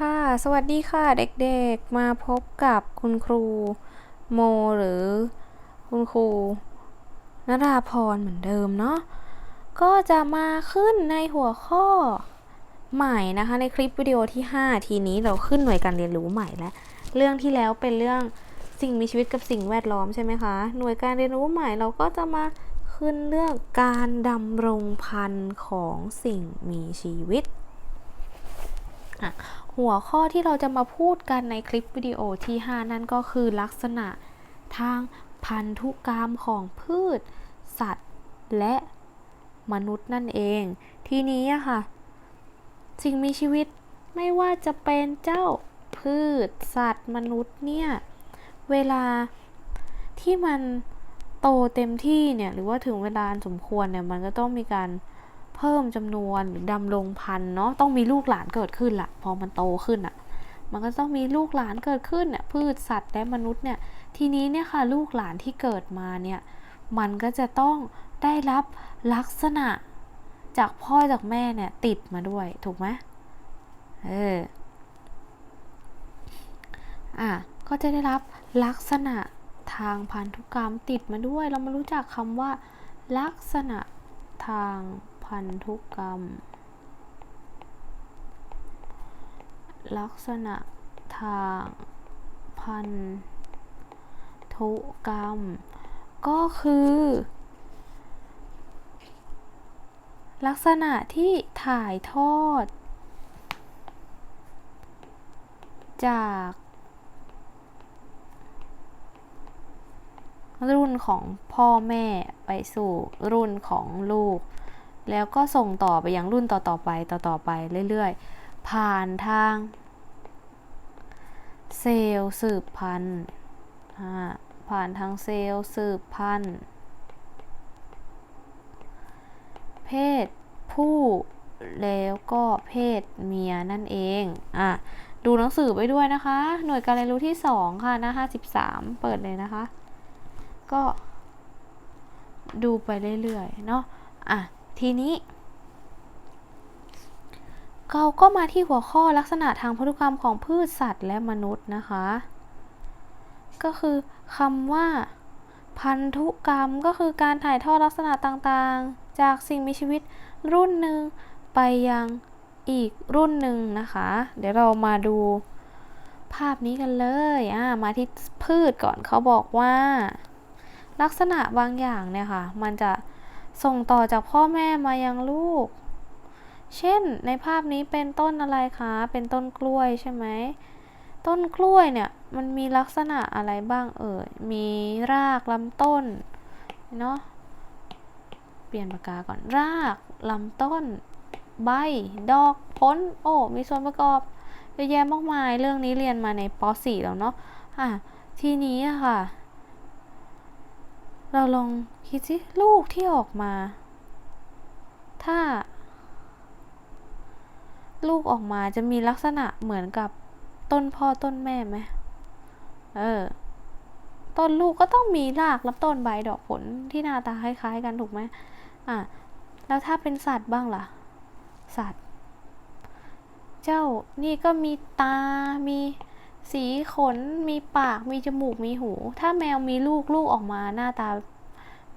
ค่ะ สวัสดีค่ะเด็กๆ มาพบกับคุณครูโมหรือ คุณครูนราพรเหมือนเดิมเนาะ ก็จะมาขึ้นในหัวข้อใหม่นะคะ ในคลิปวิดีโอที่ 5 ทีนี้เราขึ้นหน่วยการเรียนรู้ใหม่แล้ว เรื่องที่แล้วเป็นเรื่องสิ่งมีชีวิตกับสิ่งแวดล้อมใช่ไหมคะ หน่วยการเรียนรู้ใหม่เราก็จะมาขึ้นเรื่องการดำรงพันธุ์ของสิ่งมีชีวิต หัวข้อที่เราจะมาพูดกันในคลิปวิดีโอที่ 5 นั่นก็คือลักษณะทางพันธุกรรมของพืช สัตว์ และมนุษย์นั่นเอง ทีนี้อะค่ะ สิ่งมีชีวิตไม่ว่าจะเป็นเจ้าพืช สัตว์ มนุษย์เนี่ย เวลาที่มันโตเต็มที่เนี่ย หรือว่าถึงเวลาสมควรเนี่ย มันก็ต้องมีการ เพิ่มจำนวนหรือดำรงพันธุ์เนาะต้องมีลูกหลานเกิดขึ้นละพอมันโตขึ้นอะ่ะ มันก็ต้องมีลูกหลานเกิดขึ้นเนี่ยพืชสัตว์และมนุษย์เนี่ยทีนี้เนี่ยค่ะลูกหลานที่เกิดมาเนี่ยมันก็จะต้องได้รับลักษณะจากพ่อจากแม่เนี่ยติดมาด้วยถูกไหมเอออะก็จะได้รับลักษณะทางพันธุกรรมติดมาด้วย เรามารู้จักคำว่า ลักษณะทาง พันธุกรรม ลักษณะทางพันธุกรรม ก็คือ ลักษณะที่ถ่ายทอด จากรุ่นของพ่อแม่ไปสู่รุ่นของลูก แล้วก็ส่งต่อไปยังรุ่นต่อๆไปต่อๆไปเรื่อยๆ ผ่านทาง เซลล์สืบพันธุ์ผ่านทางเซลล์สืบพันธุ์เพศผู้แล้วก็เพศเมียนั่นเองอะดูหนังสือไปด้วยนะคะ หน่วยการเรียนรู้ที่ 2 ค่ะหน้า53 เปิดเลยนะคะ ก็ดูไปเรื่อยๆ เนาะอะ ทีนี้ เราก็มาที่หัวข้อลักษณะทางพันธุกรรมของพืชสัตว์และมนุษย์นะคะ ก็คือคำว่า พันธุกรรมก็คือการถ่ายทอดลักษณะต่างๆ จากสิ่งมีชีวิตรุ่นหนึ่งไปยังอีกรุ่นหนึ่งนะคะ เดี๋ยวเรามาดูภาพนี้กันเลยอ่ามาที่พืชก่อนเขาบอกว่า ลักษณะบางอย่างเนี่ยค่ะ มันจะ ส่งต่อจากพ่อแม่มายังลูก เช่นในภาพนี้เป็นต้นอะไรคะ เป็นต้นกล้วยใช่ไหม ต้นกล้วยเนี่ยมันมีลักษณะอะไรบ้างเอ่ย มีรากลำต้นเนาะ เปลี่ยนปากกาก่อน รากลำต้น ใบ ดอก ผล โอ้ มีส่วนประกอบเยอะแยะมากมาย เรื่องนี้เรียนมาในป .4 แล้วเนาะ อะ ทีนี้ค่ะ เราลองคิดสิลูกที่ออกมา ถ้า ลูกออกมาจะมีลักษณะเหมือนกับต้นพ่อต้นแม่ไหมเออ ต้นลูกก็ต้องมีรากและต้นใบดอกผลที่หน้าตาคล้ายๆกันถูกไหมอะ แล้วถ้าเป็นสัตว์บ้างล่ะ สัตว์ เจ้านี่ก็มีตา มี สีขนมีปากมีจมูกมีหู ถ้าแมวมีลูกลูกออกมาหน้าตา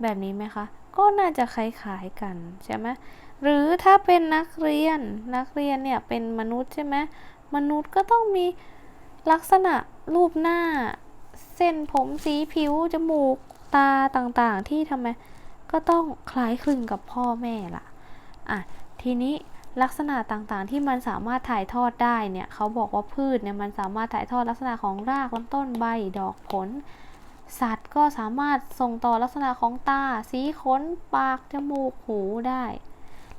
แบบนี้ไหมคะ ก็น่าจะคล้ายๆกันใช่ไหมหรือถ้าเป็นนักเรียนนักเรียนเนี่ยเป็นมนุษย์ใช่ไหมมนุษย์ก็ต้องมีลักษณะรูปหน้า เส้นผมสีผิวจมูกตาต่างๆ ที่ทำไมก็ต้องคล้ายคลึงกับพ่อแม่ล่ะอะทีนี้ ลักษณะต่างๆ ที่มันสามารถถ่ายทอดได้เนี่ยเขาบอกว่าพืชเนี่ยมันสามารถถ่ายทอดลักษณะของรากลำต้นใบดอกผล สัตว์ก็สามารถส่งต่อลักษณะของตา สีขน ปาก จมูก หูได้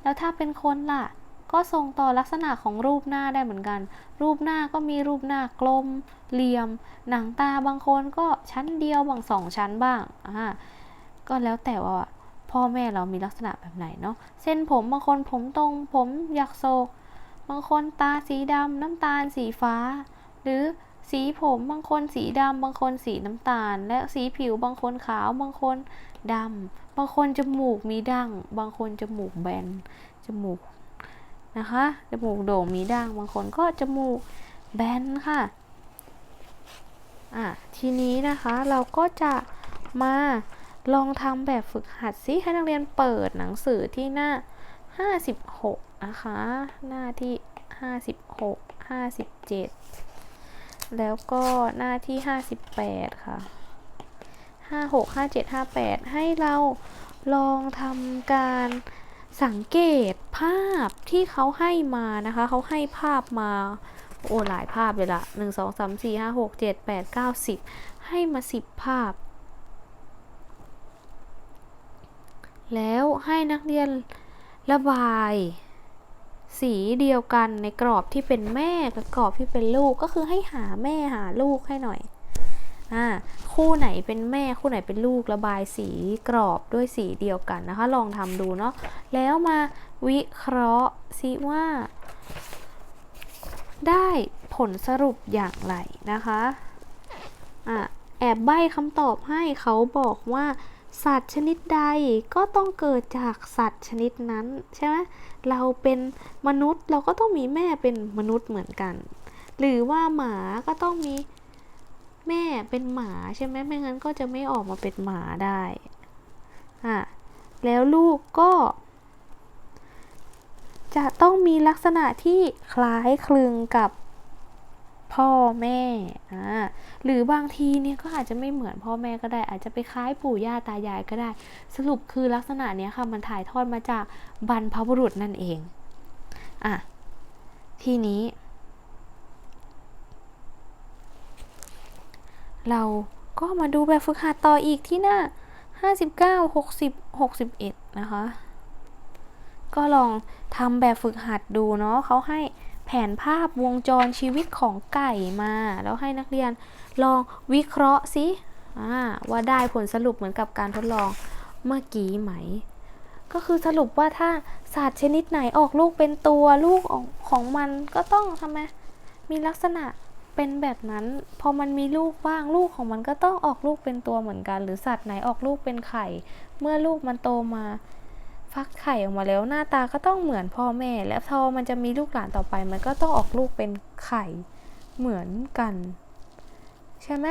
แล้วถ้าเป็นคนล่ะ ก็ส่งต่อลักษณะของรูปหน้าได้เหมือนกัน รูปหน้าก็มีรูปหน้ากลม เหลี่ยม หนังตาบางคนก็ชั้นเดียวบางสองชั้นบ้างอ่าก็แล้วแต่ว่า พ่อแม่เรามีลักษณะแบบไหนเนาะเส้นผมบางคนผมตรง ผมอยากโศก บางคนตาสีดำน้ำตาลสีฟ้า หรือสีผมบางคนสีดำบางคนสีน้ำตาล และสีผิวบางคนขาวบางคนดำบางคนจมูกมีดั้ง บางคนจมูกแบนจมูกนะคะจมูกโด่งมีดั้งบางคนก็จมูกแบนค่ะอะทีนี้นะคะเราก็จะมา ลองทำแบบฝึกหัดซิให้นักเรียนเปิดหนังสือที่หน้า 56 นะคะ หน้าที่ 56 57 แล้วก็หน้าที่ 58 ค่ะ 56 57 58 ให้เราลองทำการสังเกตภาพที่เขาให้มานะคะ เขาให้ภาพมา โอ้หลายภาพเลยละหนึ่งสองสามสี่ห้าหกเจ็ดแปดเก้าสิบให้มาสิบภาพ แล้วให้นักเรียนระบาย สีเดียวกันในกรอบที่เป็นแม่กับกรอบที่เป็นลูกก็คือให้หาแม่หาลูกให้หน่อยอ่าคู่ไหนเป็นแม่คู่ไหนเป็นลูกระบายสีกรอบด้วยสีเดียวกันนะคะ ลองทำดูเนาะแล้วมาวิเคราะห์ซิว่า ได้ผลสรุปอย่างไรนะคะอะแอบใบ้คำตอบให้เขาบอกว่า สัตว์ชนิดใดก็ต้องเกิดจากสัตว์ชนิดนั้นใช่ไหมเราเป็นมนุษย์เราก็ต้องมีแม่เป็นมนุษย์เหมือนกัน หรือว่าหมาก็ต้องมีแม่เป็นหมาใช่ไหมไม่งั้นก็จะไม่ออกมาเป็นหมาได้อะแล้วลูกก็ จะต้องมีลักษณะที่คล้ายคลึงกับ พ่อแม่อ่าหรือบางทีเนี่ยก็อาจจะไม่เหมือนพ่อแม่ก็ได้ อาจจะไปคล้ายปู่ย่าตายายก็ได้ สรุปคือลักษณะเนี้ยค่ะมันถ่ายทอดมาจากบรรพบุรุษนั่นเองอะทีนี้ เราก็มาดูแบบฝึกหัดต่ออีกที่หน้า 59 60 61 นะคะ ก็ลองทำแบบฝึกหัดดูเนาะเขาให้ แผนภาพวงจรชีวิตของไก่มา แล้วให้นักเรียนลองวิเคราะห์สิว่าได้ผลสรุปเหมือนกับการทดลองเมื่อกี้ไหม ก็คือสรุปว่าถ้าสัตว์ชนิดไหนออกลูกเป็นตัวลูกของมันก็ต้องทำไมมีลักษณะเป็นแบบนั้น พอมันมีลูกบ้างลูกของมันก็ต้องออกลูกเป็นตัวเหมือนกัน หรือสัตว์ไหนออกลูกเป็นไข่ เมื่อลูกมันโตมา ฟักไข่ออกมาแล้วหน้าตาก็ต้องเหมือนพ่อแม่ และพอมันจะมีลูกหลานต่อไป มันก็ต้องออกลูกเป็นไข่เหมือนกัน ใช่ไหม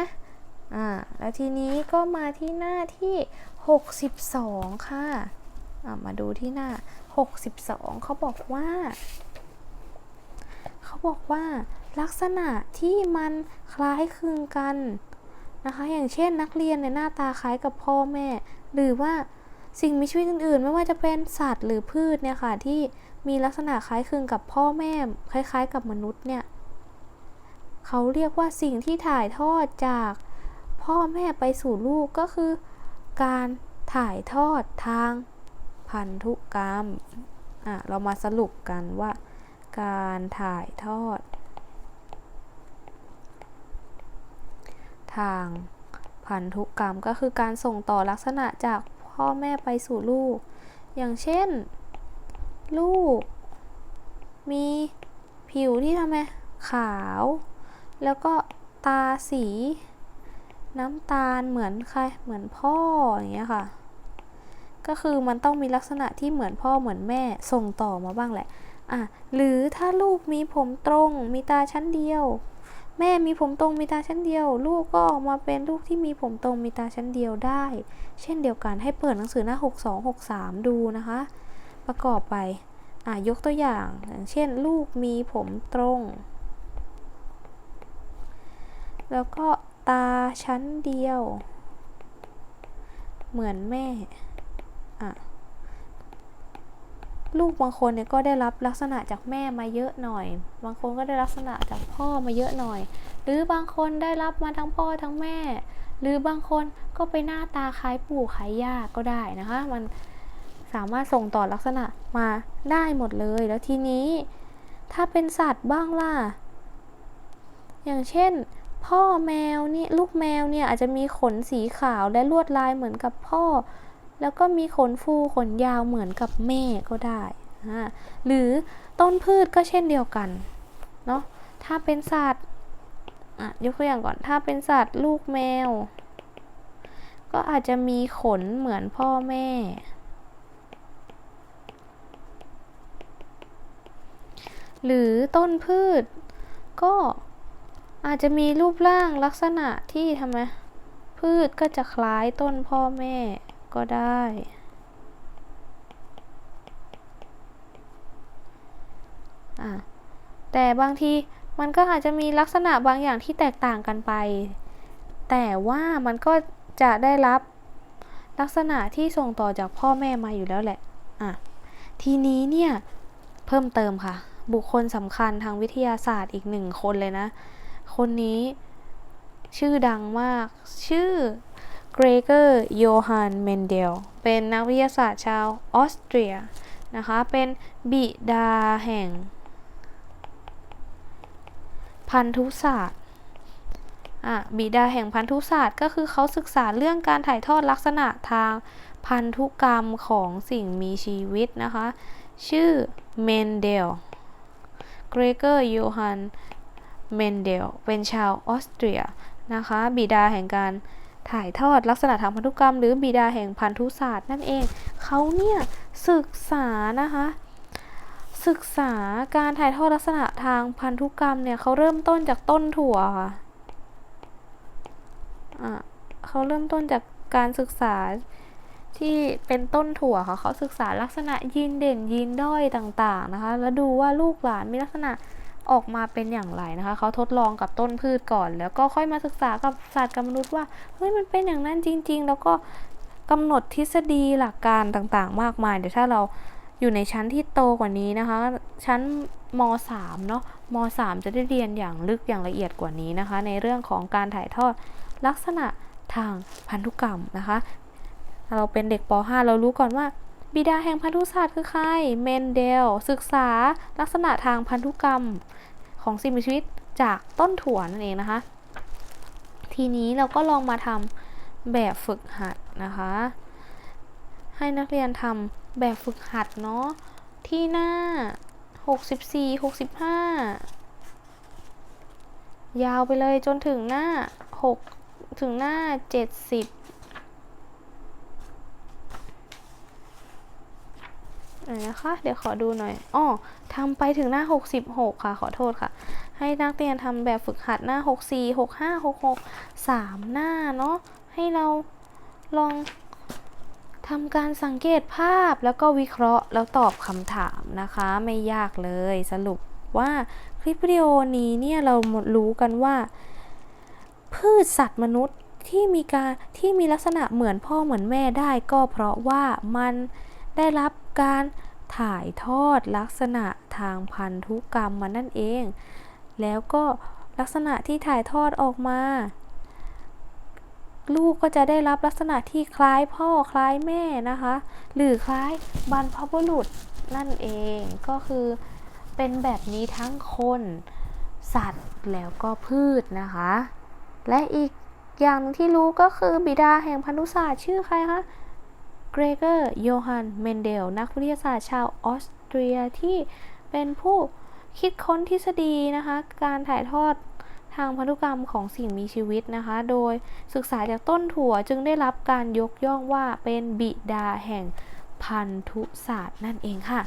อ่าแล้วทีนี้ก็มาที่หน้าที่ 62 ค่ะอ่ามาดูที่หน้า 62 เขาบอกว่า เขาบอกว่าลักษณะที่มันคล้ายคลึงกันนะคะ อย่างเช่นนักเรียนในหน้าตาคล้ายกับพ่อแม่ หรือว่า สิ่งมีชีวิตอื่นๆ ไม่ว่าจะเป็นสัตว์หรือพืชเนี่ยค่ะที่มีลักษณะคล้ายคลึงกับพ่อแม่คล้ายๆ กับมนุษย์เนี่ยเขาเรียกว่าสิ่งที่ถ่ายทอดจากพ่อแม่ไปสู่ลูกก็คือ การถ่ายทอดทางพันธุกรรมอะเรามาสรุปกันว่า การถ่ายทอด ทางพันธุกรรมก็คือการส่งต่อลักษณะจาก พ่อแม่ไปสู่ลูก อย่างเช่น ลูก มีผิวที่ทำไมขาว แล้วก็ตาสี น้ำตาลเหมือนใครเหมือนพ่ออย่างเงี้ยค่ะ ก็คือมันต้องมีลักษณะที่เหมือนพ่อเหมือนแม่ส่งต่อมาบ้างแหละอะหรือถ้าลูกมีผมตรงมีตาชั้นเดียว แม่มีผมตรงมีตาชั้นเดียว ลูกก็ออกมาเป็นลูกที่มีผมตรงมีตาชั้นเดียวได้ เช่นเดียวกันให้เปิดหนังสือหน้า 62 63 ดูนะคะ ประกอบไปอะยกตัวอย่างอย่างเช่น ลูกมีผมตรง แล้วก็ตาชั้นเดียว เหมือนแม่ อะ ลูกบางคนเนี่ยก็ได้รับลักษณะจากแม่มาเยอะหน่อย บางคนก็ได้ลักษณะจากพ่อมาเยอะหน่อย หรือบางคนได้รับมาทั้งพ่อทั้งแม่ หรือบางคนก็ไปหน้าตาคล้ายปู่คล้ายย่าก็ได้นะคะ มันสามารถส่งต่อลักษณะมาได้หมดเลย แล้วทีนี้ ถ้าเป็นสัตว์บ้างล่ะ อย่างเช่น พ่อแมวนี่ลูกแมวเนี่ยอาจจะมีขนสีขาวและลวดลายเหมือนกับพ่อ แล้วก็มีขนฟูขนยาวเหมือนกับแม่ก็ได้หรือต้นพืชก็เช่นเดียวกันเนาะถ้าเป็นสัตว์ยกตัวอย่างก่อนถ้าเป็นสัตว์ลูกแมว ก็อาจจะมีขนเหมือนพ่อแม่ หรือต้นพืช ก็อาจจะมีรูปร่างลักษณะที่ทำไมพืชก็จะคล้ายต้นพ่อแม่ ก็ได้อะแต่บางทีมันก็อาจจะมีลักษณะบางอย่างที่แตกต่างกันไป แต่ว่ามันก็จะได้รับลักษณะที่ส่งต่อจากพ่อแม่มาอยู่แล้วแหละ อะ ทีนี้เนี่ยเพิ่มเติมค่ะ บุคคลสำคัญทางวิทยาศาสตร์อีกหนึ่งคนเลยนะ คนนี้ชื่อดังมาก ชื่อ เกรเกอร์โยฮันเมนเดล เป็นนักวิทยาศาสตร์ชาวออสเตรียนะคะ เป็นบิดาแห่ง พันธุศาสตร์อะบิดาแห่งพันธุศาสตร์ ก็คือเขาศึกษาเรื่องการถ่ายทอดลักษณะทางพันธุกรรมของสิ่งมีชีวิตนะคะ ชื่อเมนเดล เกรเกอร์โยฮันเมนเดล เป็นชาวออสเตรียนะคะ บิดาแห่งการ ถ่ายทอดลักษณะทางพันธุกรรม หรือบิดาแห่งพันธุศาสตร์นั่นเอง เขาเนี่ยศึกษานะคะศึกษาการถ่ายทอดลักษณะทางพันธุกรรมเนี่ยเขาเริ่มต้นจากต้นถั่วค่ะอะเขาเริ่มต้นจากการศึกษาที่เป็นต้นถั่วค่ะเขาศึกษาลักษณะยีนเด่นยีนด้อยต่างๆนะคะ แล้วดูว่าลูกหลานมีลักษณะ ออกมาเป็นอย่างไรนะคะ เขาทดลองกับต้นพืชก่อน แล้วก็ค่อยมาศึกษากับศาสตร์กับมนุษย์ว่าเฮ้ยมันเป็นอย่างนั้นจริง ๆ แล้วก็กำหนดทฤษฎีหลักการต่างๆ มากมายเดี๋ยวถ้าเราอยู่ในชั้นที่โตกว่านี้นะคะ ชั้นม .3 เนาะม .3 จะได้เรียนอย่างลึกอย่างละเอียดกว่านี้นะคะ ในเรื่องของการถ่ายทอดลักษณะทางพันธุกรรมนะคะ เราเป็นเด็กป .5 เรารู้ก่อนว่า บิดาแห่งพันธุศาสตร์คือใคร เมนเดล ศึกษาลักษณะทางพันธุกรรมของสิ่งมีชีวิตจากต้นถั่วนั่นเองนะคะ ทีนี้เราก็ลองมาทำแบบฝึกหัดนะคะ ให้นักเรียนทำแบบฝึกหัดเนาะ ที่หน้า 64 65 ยาวไปเลยจนถึงหน้า 6 ถึงหน้า 70 เดี๋ยวนะคะ เดี๋ยวขอดูหน่อยอ้อทำไปถึงหน้า 66 ค่ะ ขอโทษค่ะ ให้นักเรียนทำแบบฝึกหัดหน้า 64 65 66 3 หน้าเนาะ ให้เราลองทำการสังเกตภาพแล้วก็วิเคราะห์แล้วตอบคำถามนะคะ ไม่ยากเลยสรุปว่าคลิปวิดีโอนี้เนี่ยเรารู้กันว่า พืชสัตว์มนุษย์ที่มีการที่มีลักษณะเหมือนพ่อเหมือนแม่ได้ก็เพราะว่ามันได้รับ การถ่ายทอดลักษณะทางพันธุกรรมมานั่นเอง แล้วก็ลักษณะที่ถ่ายทอดออกมา ลูกก็จะได้รับลักษณะที่คล้ายพ่อคล้ายแม่นะคะ หรือคล้ายบรรพบุรุษนั่นเองก็คือเป็นแบบนี้ทั้งคน สัตว์แล้วก็พืชนะคะ และอีกอย่างที่รู้ก็คือบิดาแห่งพันธุศาสตร์ชื่อใครคะ รเกอร์โยฮันเมนเดล นักวิทยาศาสตร์ชาวออสเตรียที่เป็นผู้คิดค้นทฤษฎีนะคะ การถ่ายทอดทางพันธุกรรมของสิ่งมีชีวิตนะคะ โดยศึกษาจากต้นถั่วจึงได้รับการยกย่องว่าเป็นบิดาแห่งพันธุศาสตร์นั่นเองค่ะ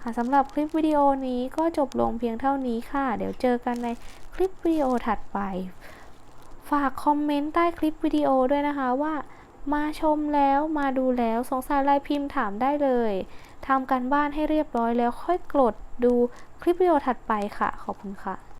ค่ะสำหรับคลิปวิดีโอนี้ก็จบลงเพียงเท่านี้ค่ะ เดี๋ยวเจอกันในคลิปวิดีโอถัดไป ฝากคอมเมนต์ใต้คลิปวิดีโอด้วยนะคะว่า มาชมแล้วมาดูแล้วสงสัยลายพิมพ์ถามได้เลยทำการบ้านให้เรียบร้อยแล้วค่อยกดดูคลิปวิดีโอถัดไปค่ะ ขอบคุณค่ะ